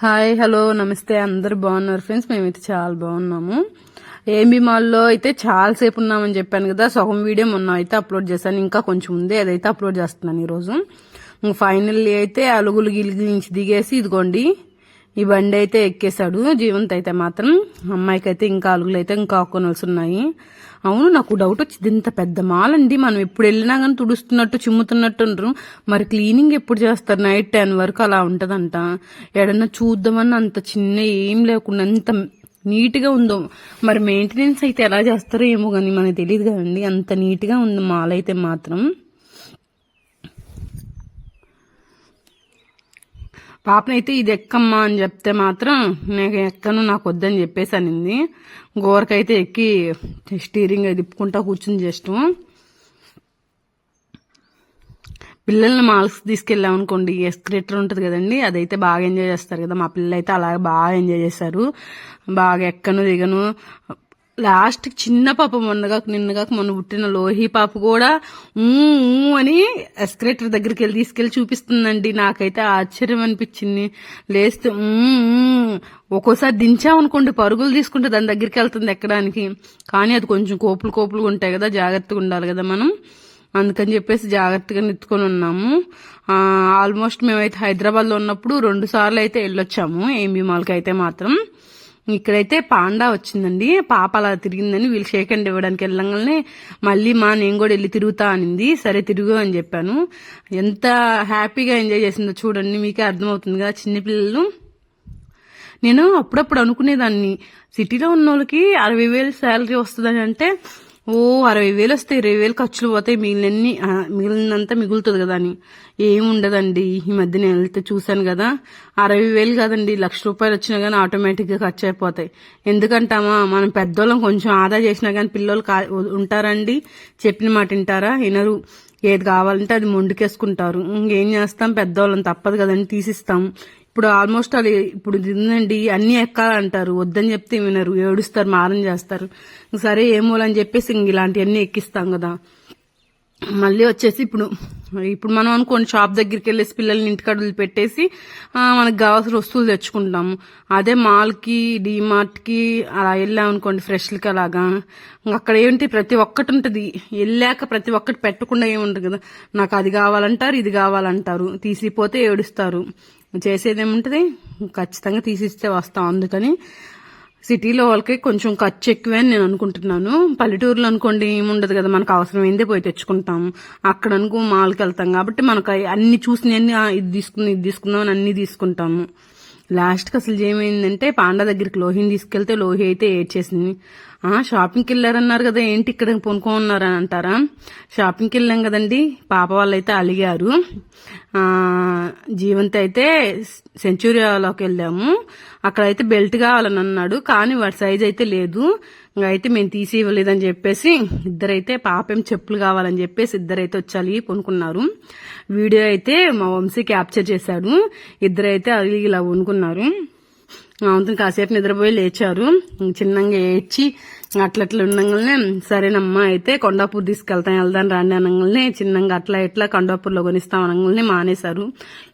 Hi hello నమస్తే అందరు బాగున్నారు ఫ్రెండ్స్. మేమైతే చాలా బాగున్నాము. ఏఎంబి మాల్లో అయితే చాలా సేపు ఉన్నామని చెప్పాను కదా సగం వీడియో మొన్న అయితే అప్లోడ్ చేశాను. ఇంకా కొంచెం ఉంది అదైతే అప్లోడ్ చేస్తున్నాను ఈరోజు. ఫైనల్లీ అయితే అలుగులు గిలిగి నుంచి దిగేసి ఇదిగోండి ఈ బండి అయితే ఎక్కేశాడు. జీవంత్ అయితే మాత్రం అమ్మాయికి అయితే ఇంకా అలుగులు అయితే ఇంకా ఆకునల్సి ఉన్నాయి అవును నాకు డౌట్ వచ్చింది. ఇంత పెద్ద మాల్ అండి మనం ఎప్పుడు వెళ్ళినా కానీ తుడుస్తున్నట్టు చిమ్ముతున్నట్టు ఉండరు. మరి క్లీనింగ్ ఎప్పుడు చేస్తారు? నైట్ టెన్ వరకు అలా ఉంటుందంట. ఎడన్నా చూద్దామని అంత చిన్న ఏం లేకుండా అంత నీట్గా ఉందో. మరి మెయింటెనెన్స్ అయితే ఎలా చేస్తారో ఏమో కానీ మనకు తెలియదు కదండి. అంత నీట్గా ఉంది మాల్ అయితే మాత్రం పాపనైతే ఇది ఎక్కమ్మా అని చెప్తే మాత్రం నేను ఎక్కను నాకు వద్దని చెప్పేసానింది. గోరకైతే ఎక్కి స్టీరింగ్ తిప్పుకుంటా కూర్చుని చేస్తాం పిల్లల్ని మాల్స్ తీసుకెళ్ళామనుకోండి ఎస్కరేటర్ ఉంటుంది కదండి అదైతే బాగా ఎంజాయ్ చేస్తారు కదా. మా పిల్లలు అయితే అలాగే బాగా ఎంజాయ్ చేశారు బాగా ఎక్కను దిగను. లాస్ట్ చిన్న పాప మొన్నగా నిన్నగాక మొన్న పుట్టిన లోహి పాప కూడా ఊ ఊ అని ఎస్కరేటర్ దగ్గరికి వెళ్ళి తీసుకెళ్ళి చూపిస్తుందండి. నాకైతే ఆశ్చర్యం అనిపించింది. లేస్తే ఒక్కోసారి దించామనుకోండి పరుగులు తీసుకుంటే దాని దగ్గరికి వెళ్తుంది ఎక్కడానికి. కానీ అది కొంచెం కోపులు కోపులుగా ఉంటాయి కదా జాగ్రత్తగా ఉండాలి కదా మనం. అందుకని చెప్పేసి జాగ్రత్తగా నెత్తుకొని ఉన్నాము. ఆల్మోస్ట్ మేమైతే హైదరాబాద్లో ఉన్నప్పుడు రెండు సార్లు అయితే వెళ్ళొచ్చాము. ఏం మాల్కి అయితే మాత్రం. ఇక్కడైతే పాండా వచ్చిందండి. పాప అలా తిరిగిందని వీళ్ళు షేక్ అండ్ ఇవ్వడానికి వెళ్ళంగానే మళ్ళీ మా నేను కూడా వెళ్ళి తిరుగుతా అనింది. సరే తిరుగు అని చెప్పాను. ఎంత హ్యాపీగా ఎంజాయ్ చేసిందో చూడండి మీకే అర్థమవుతుంది కదా చిన్నపిల్లలు. నేను అప్పుడప్పుడు అనుకునేదాన్ని. సిటీలో ఉన్న వాళ్ళకి అరవై వేలు శాలరీ వస్తుందని అంటే ఓ అరవై వేలు వస్తే ఇరవై వేలు ఖర్చులు పోతాయి మిగిలినన్ని మిగిలినంత మిగులుతుంది కదా అని. ఏముండదండి. ఈ మధ్య నేను వెళ్తే చూశాను కదా. అరవై వేలు కాదండి. లక్ష రూపాయలు వచ్చినా కానీ ఆటోమేటిక్గా ఖర్చు అయిపోతాయి ఎందుకంటామా? మనం పెద్దోళ్ళం కొంచెం ఆదా చేసినా కానీ పిల్లలు కా- ఉంటారండి. చెప్పిన మాట వింటారా? వినరు. ఏది కావాలంటే అది మొండికేసుకుంటారు. ఇంకేం చేస్తాం? పెద్దవాళ్ళని తప్పదు కదండి. తీసిస్తాం. ఇప్పుడు ఆల్మోస్ట్ అది ఇప్పుడు ఇది అన్నీ అన్ని ఎక్కాలంటారు. వద్దని చెప్తే వినరు. ఏడుస్తారు మారం చేస్తారు. సరే ఏమోలని చెప్పేసి ఇంక ఇలాంటివన్నీ ఎక్కిస్తాం కదా. మళ్ళీ వచ్చేసి ఇప్పుడు ఇప్పుడు మనం అనుకోండి షాప్ దగ్గరికి వెళ్ళేసి పిల్లల్ని ఇంటికాడ పెట్టేసి మనకు కావాల్సిన వస్తువులు తెచ్చుకుంటాము అదే మాల్కి డీమార్ట్కి అలా వెళ్ళాం అనుకోండి ఫ్రెష్లకి అలాగా. ఇంక అక్కడ ఏంటి ప్రతి ఒక్కటి ఉంటుంది. వెళ్ళాక ప్రతి ఒక్కటి పెట్టకుండా ఏముంటుంది కదా. నాకు అది కావాలంటారు ఇది కావాలంటారు. తీసిపోతే ఏడుస్తారు. చేసేది ఏముంటుంది ఖచ్చితంగా తీసిస్తే వస్తాం అందుకని సిటీలో వాళ్ళకి కొంచెం ఖర్చు ఎక్కువే అని నేను అనుకుంటున్నాను. పల్లెటూరులో అనుకోండి ఏముండదు కదా మనకు అవసరమైందే పోయి తెచ్చుకుంటాం. అక్కడ అనుకో మాల్కి వెళ్తాం కాబట్టి మనకు అన్ని చూసినవన్నీ ఇది తీసుకుందాం ఇది తీసుకుందాం అని అన్ని తీసుకుంటాము. లాస్ట్కి అసలు ఏమైందంటే పాండా దగ్గరికి లోహిని తీసుకెళ్తే లోహి అయితే ఏడ్చేసింది. షాపింగ్కి వెళ్ళారన్నారు కదా ఏంటి ఇక్కడ కొనుక్కోన్నారని అంటారా? షాపింగ్కి వెళ్ళాం కదండి పాప వాళ్ళైతే అలిగారు. జీవంత్ అయితే సెంచురియాలోకి వెళ్ళాము. అక్కడైతే బెల్ట్ కావాలని అన్నాడు కానీ వాడి సైజ్ అయితే లేదు. అయితే మేము తీసి ఇవ్వలేదని చెప్పేసి ఇద్దరైతే పాపం చెప్పులు కావాలని చెప్పేసి ఇద్దరైతే వచ్చాలి కొనుక్కున్నారు వీడియో అయితే మా వంశీ క్యాప్చర్ చేశాడు. ఇద్దరైతే అలిగి ఇలా కొనుక్కున్నారు అవుతుంది కాసేపు నిద్రపోయి లేచారు. చిన్నగా ఏడ్చి అట్లట్లా ఉండగానే సరేనమ్మా అయితే కొండాపూర్ తీసుకెళ్తాం వెళ్దాం రాండి అనగానే చిన్నగా అట్లా ఇట్లా కొండాపూర్లో కొనిస్తాం అనగానే మానేశారు.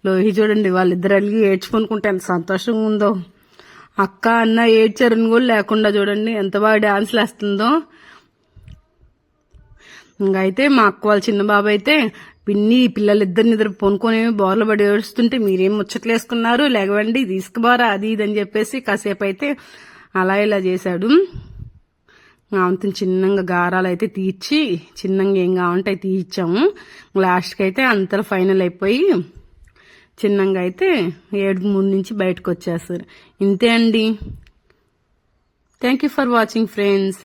లోహి చూడండి వాళ్ళిద్దరు అలిగి ఏడ్చుకొనుకుంటే ఎంత సంతోషంగా ఉందో. అక్క అన్న ఏడ్చారని కూడా లేకుండా చూడండి ఎంత బాగా డాన్స్లు వేస్తుందో. ఇంకా అయితే మా అక్క వాళ్ళ చిన్న బాబు అయితే పిన్ని పిల్లలిద్దరు నిద్ర పొనుకొని బోర్లు పడి ఏడుస్తుంటే మీరేం ముచ్చట్లు వేసుకున్నారు లేవండి తీసుకుపోరా అది ఇది అని చెప్పేసి కాసేపు అయితే అలా ఇలా చేశాడు. ఆమెతో చిన్నగా గారాలు అయితే తీర్చి చిన్నగా ఏం కావంటే తీర్చాము. లాస్ట్కి అయితే అంతలో ఫైనల్ అయిపోయి చిన్నగా అయితే ఏడు ముందు నుంచి బయటకు వచ్చేస్తారు. ఇంతే అండి. Thank you for watching friends